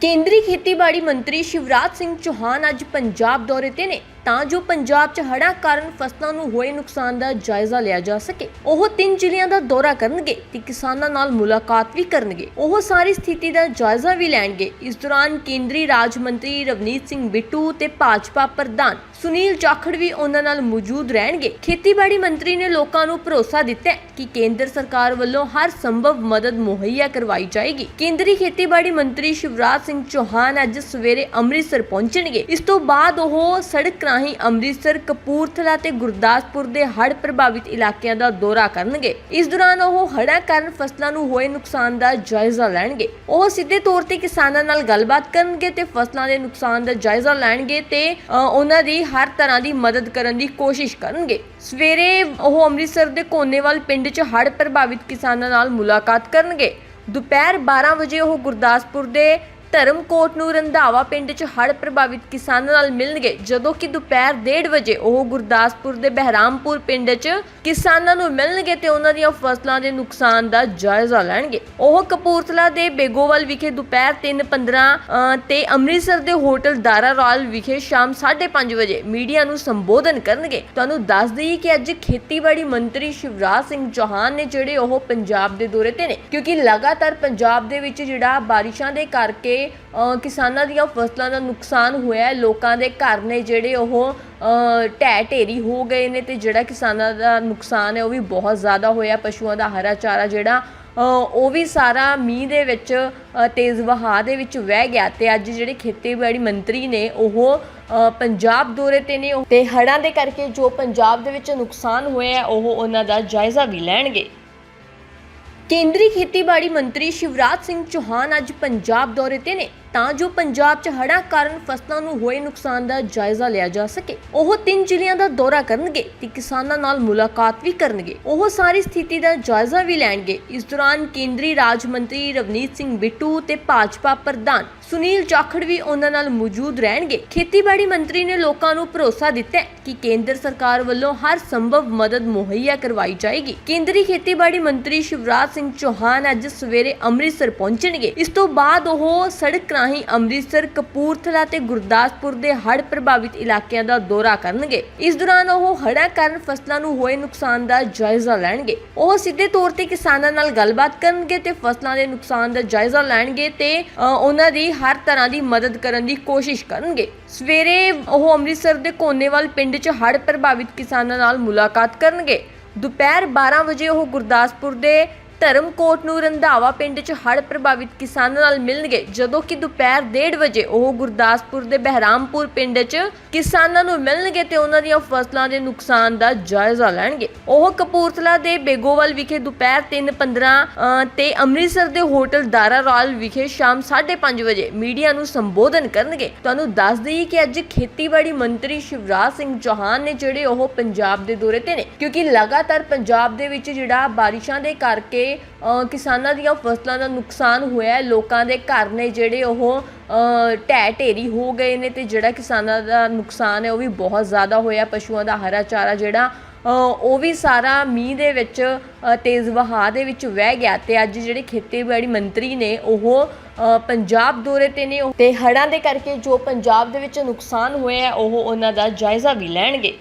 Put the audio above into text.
ਕੇਂਦਰੀ ਖੇਤੀਬਾੜੀ ਮੰਤਰੀ ਸ਼ਿਵਰਾਜ ਸਿੰਘ ਚੌਹਾਨ ਅੱਜ ਪੰਜਾਬ ਦੌਰੇ ਤੇ ਨੇ। ਤਾਂ ਜੋ ਪੰਜਾਬ 'ਚ ਹੜ੍ਹਾਂ ਕਾਰਨ ਫਸਲਾਂ ਨੂੰ ਹੋਏ ਨੁਕਸਾਨ ਦਾ ਜਾਇਜ਼ਾ ਲਿਆ ਜਾ ਸਕੇ। ਉਹ ਤਿੰਨ ਜ਼ਿਲ੍ਹਿਆਂ ਦਾ ਦੌਰਾ ਕਰਨਗੇ ਤੇ ਕਿਸਾਨਾਂ ਨਾਲ ਮੁਲਾਕਾਤ ਵੀ ਕਰਨਗੇ। ਉਹ ਸਾਰੀ ਸਥਿਤੀ ਦਾ ਜਾਇਜ਼ਾ ਵੀ ਲੈਣਗੇ। ਇਸ ਦੌਰਾਨ ਕੇਂਦਰੀ ਰਾਜ ਮੰਤਰੀ ਰਵਨੀਤ ਸਿੰਘ ਬਿੱਟੂ ਤੇ ਭਾਜਪਾ ਪ੍ਰਧਾਨ ਸੁਨੀਲ ਜਾਖੜ ਵੀ ਉਹਨਾਂ ਨਾਲ ਮੌਜੂਦ ਰਹਿਣਗੇ। ਖੇਤੀਬਾੜੀ ਮੰਤਰੀ ਨੇ ਲੋਕਾਂ ਨੂੰ ਭਰੋਸਾ ਦਿੱਤਾ ਕਿ ਕੇਂਦਰ ਸਰਕਾਰ ਵੱਲੋਂ ਹਰ ਸੰਭਵ ਮਦਦ ਮੁਹੱਈਆ ਕਰਵਾਈ ਜਾਏਗੀ। ਕੇਂਦਰੀ ਖੇਤੀਬਾੜੀ ਮੰਤਰੀ ਸ਼ਿਵਰਾਜ ਸਿੰਘ ਚੌਹਾਨ ਅੱਜ ਸਵੇਰੇ ਅੰਮ੍ਰਿਤਸਰ ਪਹੁੰਚਣਗੇ। ਇਸ ਤੋਂ ਬਾਅਦ ਉਹ ਸੜਕ ਰਾਹੀਂ ਅੰਮ੍ਰਿਤਸਰ, ਕਪੂਰਥਲਾ ਤੇ ਗੁਰਦਾਸਪੁਰ ਦੇ ਹੜ੍ਹ ਪ੍ਰਭਾਵਿਤ ਇਲਾਕਿਆਂ ਦਾ ਦੌਰਾ ਕਰਨਗੇ। ਇਸ ਦੌਰਾਨ ਉਹ ਹੜ੍ਹਾਂ ਕਾਰਨ ਫਸਲਾਂ ਨੂੰ ਹੋਏ ਨੁਕਸਾਨ ਦਾ ਜਾਇਜ਼ਾ ਲੈਣਗੇ। ਉਹ ਸਿੱਧੇ ਤੌਰ ਤੇ ਕਿਸਾਨਾਂ ਨਾਲ ਗੱਲਬਾਤ ਕਰਨਗੇ ਤੇ ਫਸਲਾਂ ਦੇ ਨੁਕਸਾਨ ਦਾ ਜਾਇਜ਼ਾ ਲੈਣਗੇ ਤੇ ਉਹਨਾਂ ਦੀ ਹਰ ਤਰ੍ਹਾਂ ਦੀ ਮਦਦ ਕਰਨ ਦੀ ਕੋਸ਼ਿਸ਼ ਕਰਨਗੇ। ਸਵੇਰੇ ਉਹ ਅੰਮ੍ਰਿਤਸਰ ਦੇ ਕੋਨੇਵਾਲ ਪਿੰਡ 'ਚ ਹੜ੍ਹ ਪ੍ਰਭਾਵਿਤ ਕਿਸਾਨਾਂ ਨਾਲ ਮੁਲਾਕਾਤ ਕਰਨਗੇ। ਦੁਪਹਿਰ 12 ਵਜੇ ਉਹ ਗੁਰਦਾਸਪੁਰ ਦੇ ਧਰਮਕੋਟ ਨੂੰ ਰੰਧਾਵਾ ਪਿੰਡ 'ਚ ਹੜ੍ਹ ਪ੍ਰਭਾਵਿਤ ਕਿਸਾਨਾਂ ਨਾਲ ਮਿਲਣਗੇ, ਜਦੋਂ ਕਿ ਦੁਪਹਿਰ 1:30 ਵਜੇ ਉਹ ਗੁਰਦਾਸਪੁਰ ਦੇ ਬਹਿਰਾਮਪੁਰ ਪਿੰਡ 'ਚ ਕਿਸਾਨਾਂ ਨੂੰ ਮਿਲਣਗੇ ਤੇ ਉਹਨਾਂ ਦੀਆਂ ਫਸਲਾਂ ਦੇ ਨੁਕਸਾਨ ਦਾ ਜਾਇਜ਼ਾ ਲੈਣਗੇ। ਉਹ ਕਪੂਰਥਲਾ ਦੇ ਬੇਗੋਵਾਲ ਵਿਖੇ ਦੁਪਹਿਰ 3:15 ਤੇ ਅੰਮ੍ਰਿਤਸਰ ਦੇ ਹੋਟਲ ਦਾਰਾ ਰਾਲ ਵਿਖੇ ਸ਼ਾਮ 5:30 ਵਜੇ ਮੀਡੀਆ ਨੂੰ ਸੰਬੋਧਨ ਕਰਨਗੇ। ਤੁਹਾਨੂੰ ਦੱਸ ਦਈਏ ਕਿ ਅੱਜ ਖੇਤੀਬਾੜੀ ਮੰਤਰੀ ਸ਼ਿਵਰਾਜ ਸਿੰਘ ਚੌਹਾਨ ਨੇ ਜਿਹੜੇ ਉਹ ਪੰਜਾਬ ਦੇ ਦੌਰੇ ਤੇ ਨੇ, ਕਿਉਂਕਿ ਲਗਾਤਾਰ ਪੰਜਾਬ ਦੇ ਵਿੱਚ ਜਿਹੜਾ ਬਾਰਿਸ਼ਾਂ ਦੇ ਕਰਕੇ ਅ, ਕਿਸਾਨਾਂ ਦੀਆਂ ਫਸਲਾਂ ਦਾ ਨੁਕਸਾਨ ਹੋਇਆ ਲੋਕਾਂ ਦੇ ਘਰ ਨੇ ਜਿਹੜੇ ਉਹ ਢਹਿ ਢੇਰੀ ਹੋ ਗਏ ਨੇ ਤੇ ਜਿਹੜਾ ਕਿਸਾਨਾਂ ਦਾ ਨੁਕਸਾਨ ਹੈ ਉਹ ਵੀ ਬਹੁਤ ਜ਼ਿਆਦਾ ਹੋਇਆ। ਪਸ਼ੂਆਂ ਦਾ ਹਰਾ ਚਾਰਾ ਜਿਹੜਾ ਉਹ ਵੀ ਸਾਰਾ ਮੀਂਹ ਦੇ ਵਿੱਚ ਤੇਜ਼ ਵਹਾਅ ਦੇ ਵਿੱਚ ਵਹਿ ਗਿਆ ਤੇ ਅੱਜ ਜਿਹੜੇ ਖੇਤੀਬਾੜੀ ਮੰਤਰੀ ਨੇ ਉਹ ਪੰਜਾਬ ਦੌਰੇ ਤੇ ਨੇ ਤੇ ਹੜ੍ਹਾਂ ਦੇ ਕਰਕੇ ਜੋ ਪੰਜਾਬ ਦੇ ਵਿੱਚ ਨੁਕਸਾਨ ਹੋਇਆ ਉਹ ਉਹਨਾਂ ਦਾ ਜਾਇਜ਼ਾ ਵੀ ਲੈਣਗੇ। ਕੇਂਦਰੀ ਖੇਤੀਬਾੜੀ ਮੰਤਰੀ ਸ਼ਿਵਰਾਜ ਸਿੰਘ ਚੌਹਾਨ ਅੱਜ ਪੰਜਾਬ ਦੌਰੇ ਤੇ ਨੇ। ਤਾਂ ਜੋ ਪੰਜਾਬ 'ਚ ਹੜ੍ਹਾਂ ਕਾਰਨ ਫਸਲਾਂ ਨੂੰ ਹੋਏ ਨੁਕਸਾਨ ਦਾ ਜਾਇਜ਼ਾ ਲਿਆ ਜਾ ਸਕੇ। ਉਹ ਤਿੰਨ ਜ਼ਿਲ੍ਹਿਆਂ ਦਾ ਦੌਰਾ ਕਰਨਗੇ ਤੇ ਕਿਸਾਨਾਂ ਨਾਲ ਮੁਲਾਕਾਤ ਵੀ ਕਰਨਗੇ। ਉਹ ਸਾਰੀ ਸਥਿਤੀ ਦਾ ਜਾਇਜ਼ਾ ਵੀ ਲੈਣਗੇ। ਇਸ ਦੌਰਾਨ ਕੇਂਦਰੀ ਰਾਜ ਮੰਤਰੀ ਰਵਨੀਤ ਸਿੰਘ ਬਿੱਟੂ ਤੇ ਭਾਜਪਾ ਪ੍ਰਧਾਨ ਸੁਨੀਲ ਜਾਖੜ ਵੀ ਉਹਨਾਂ ਨਾਲ ਮੌਜੂਦ ਰਹਿਣਗੇ। ਖੇਤੀਬਾੜੀ ਮੰਤਰੀ ਨੇ ਲੋਕਾਂ ਨੂੰ ਭਰੋਸਾ ਦਿੱਤਾ ਕਿ ਕੇਂਦਰ ਸਰਕਾਰ ਵੱਲੋਂ ਹਰ ਸੰਭਵ ਮਦਦ ਮੁਹੱਈਆ ਕਰਵਾਈ ਜਾਏਗੀ। ਕੇਂਦਰੀ ਖੇਤੀਬਾੜੀ ਮੰਤਰੀ ਸ਼ਿਵਰਾਜ ਸਿੰਘ ਚੌਹਾਨ ਅੱਜ ਸਵੇਰੇ ਅੰਮ੍ਰਿਤਸਰ ਪਹੁੰਚਣਗੇ। ਇਸ ਤੋਂ ਬਾਅਦ ਉਹ ਸੜਕ ਰਾਹੀਂ ਅੰਮ੍ਰਿਤਸਰ, ਕਪੂਰਥਲਾ ਤੇ ਗੁਰਦਾਸਪੁਰ ਦੇ ਹੜ੍ਹ ਪ੍ਰਭਾਵਿਤ ਇਲਾਕਿਆਂ ਦਾ ਦੌਰਾ ਕਰਨਗੇ। ਇਸ ਦੌਰਾਨ ਉਹ ਹੜ੍ਹਾਂ ਕਾਰਨ ਫਸਲਾਂ ਨੂੰ ਹੋਏ ਨੁਕਸਾਨ ਦਾ ਜਾਇਜ਼ਾ ਲੈਣਗੇ। ਉਹ ਸਿੱਧੇ ਤੌਰ ਤੇ ਕਿਸਾਨਾਂ ਨਾਲ ਗੱਲਬਾਤ ਕਰਨਗੇ ਤੇ ਫਸਲਾਂ ਦੇ ਨੁਕਸਾਨ ਦਾ ਜਾਇਜ਼ਾ ਲੈਣਗੇ ਤੇ ਉਹਨਾਂ ਦੀ ਹਰ ਤਰ੍ਹਾਂ ਦੀ ਮਦਦ ਕਰਨ ਦੀ ਕੋਸ਼ਿਸ਼ ਕਰਨਗੇ। ਸਵੇਰੇ ਉਹ ਅੰਮ੍ਰਿਤਸਰ ਦੇ ਕੋਨੇਵਾਲ ਪਿੰਡ 'ਚ ਹੜ੍ਹ ਪ੍ਰਭਾਵਿਤ ਕਿਸਾਨਾਂ ਨਾਲ ਮੁਲਾਕਾਤ ਕਰਨਗੇ। ਦੁਪਹਿਰ 12 ਵਜੇ ਉਹ ਗੁਰਦਾਸਪੁਰ ਦੇ ਧਰਮਕੋਟ ਨੂੰ ਰੰਧਾਵਾ ਪਿੰਡ 'ਚ ਹੜ੍ਹ ਪ੍ਰਭਾਵਿਤ ਕਿਸਾਨਾਂ ਨਾਲ ਮਿਲਣਗੇ, ਜਦੋਂ ਕਿ ਦੁਪਹਿਰ 1:30 ਵਜੇ ਉਹ ਗੁਰਦਾਸਪੁਰ ਦੇ ਬਹਿਰਾਮਪੁਰ ਪਿੰਡ 'ਚ ਕਿਸਾਨਾਂ ਨੂੰ ਮਿਲਣਗੇ ਤੇ ਉਹਨਾਂ ਦੀਆਂ ਫਸਲਾਂ ਦੇ ਨੁਕਸਾਨ ਦਾ ਜਾਇਜ਼ਾ ਲੈਣਗੇ। ਉਹ ਕਪੂਰਥਲਾ ਦੇ ਬੇਗੋਵਾਲ ਵਿਖੇ ਦੁਪਹਿਰ 3:15 ਤੇ ਅੰਮ੍ਰਿਤਸਰ ਦੇ ਹੋਟਲ ਦਾਰਾ ਰਾਲ ਵਿਖੇ ਸ਼ਾਮ 5:30 ਵਜੇ ਮੀਡੀਆ ਨੂੰ ਸੰਬੋਧਨ ਕਰਨਗੇ। ਤੁਹਾਨੂੰ ਦੱਸ ਦਈਏ ਕਿ ਅੱਜ ਖੇਤੀਬਾੜੀ ਮੰਤਰੀ ਸ਼ਿਵਰਾਜ ਸਿੰਘ ਚੌਹਾਨ ਨੇ ਜਿਹੜੇ ਉਹ ਪੰਜਾਬ ਦੇ ਦੌਰੇ ਤੇ ਨੇ, ਕਿਉਂਕਿ ਲਗਾਤਾਰ ਪੰਜਾਬ ਦੇ ਵਿੱਚ ਜਿਹੜਾ ਬਾਰਿਸ਼ਾਂ ਦੇ ਕਰਕੇ ਅ, ਕਿਸਾਨਾਂ ਦੀਆਂ ਫਸਲਾਂ ਦਾ ਨੁਕਸਾਨ ਹੋਇਆ ਲੋਕਾਂ ਦੇ ਘਰ ਨੇ ਜਿਹੜੇ ਉਹ ਢਹਿ ਢੇਰੀ ਹੋ ਗਏ ਨੇ ਤੇ ਜਿਹੜਾ ਕਿਸਾਨਾਂ ਦਾ ਨੁਕਸਾਨ ਹੈ ਉਹ ਵੀ ਬਹੁਤ ਜ਼ਿਆਦਾ ਹੋਇਆ। ਪਸ਼ੂਆਂ ਦਾ ਹਰਾ ਚਾਰਾ ਜਿਹੜਾ ਉਹ ਵੀ ਸਾਰਾ ਮੀਂਹ ਦੇ ਵਿੱਚ ਤੇਜ਼ ਵਹਾਅ ਦੇ ਵਿੱਚ ਵਹਿ ਗਿਆ ਤੇ ਅੱਜ ਜਿਹੜੇ ਖੇਤੀਬਾੜੀ ਮੰਤਰੀ ਨੇ ਉਹ ਪੰਜਾਬ ਦੌਰੇ ਤੇ ਨੇ ਤੇ ਹੜ੍ਹਾਂ ਦੇ ਕਰਕੇ ਜੋ ਪੰਜਾਬ ਦੇ ਵਿੱਚ ਨੁਕਸਾਨ ਹੋਇਆ ਉਹ ਉਹਨਾਂ ਦਾ ਜਾਇਜ਼ਾ ਵੀ ਲੈਣਗੇ।